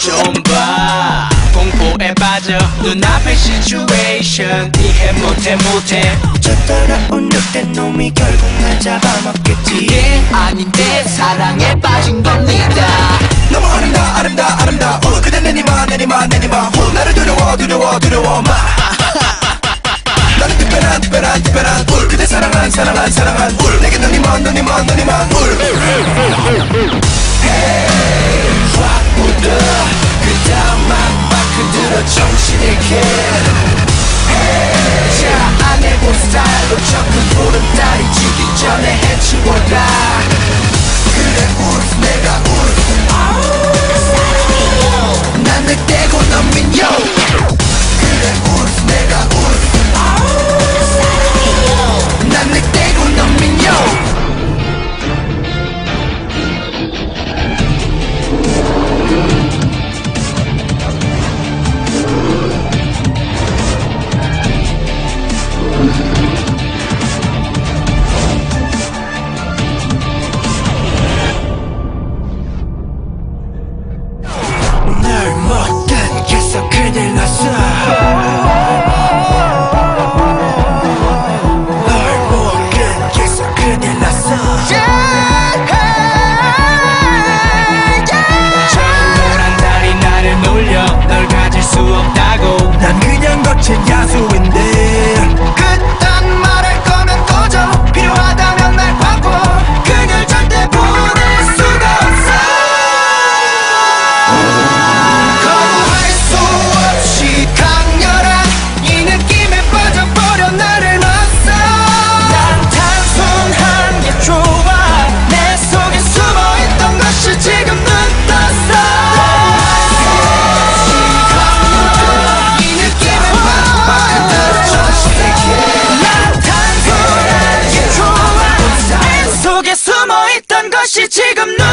좀봐. 공포에 빠져. 눈앞의 시츄에이션 이해 못해 못해. 저 따라온 늑대 놈이 결국 날 잡아먹겠지. 그게 아닌데 사랑에 빠진 겁니다. 너무 아름다 아름다 아름다워 그대 내니마 내니마 내니마. 호 나를 두려워 두려워 두려워 마. 나는 특별한 특별한 특별한 울. 그대 사랑한 사랑한 사랑한 울. 내게 너니만 너니만 너니만 울. 정신 잃게 Hey 자 안 해본 스타일로 접근 보름달이 지기 전에 해치워라 다시 지금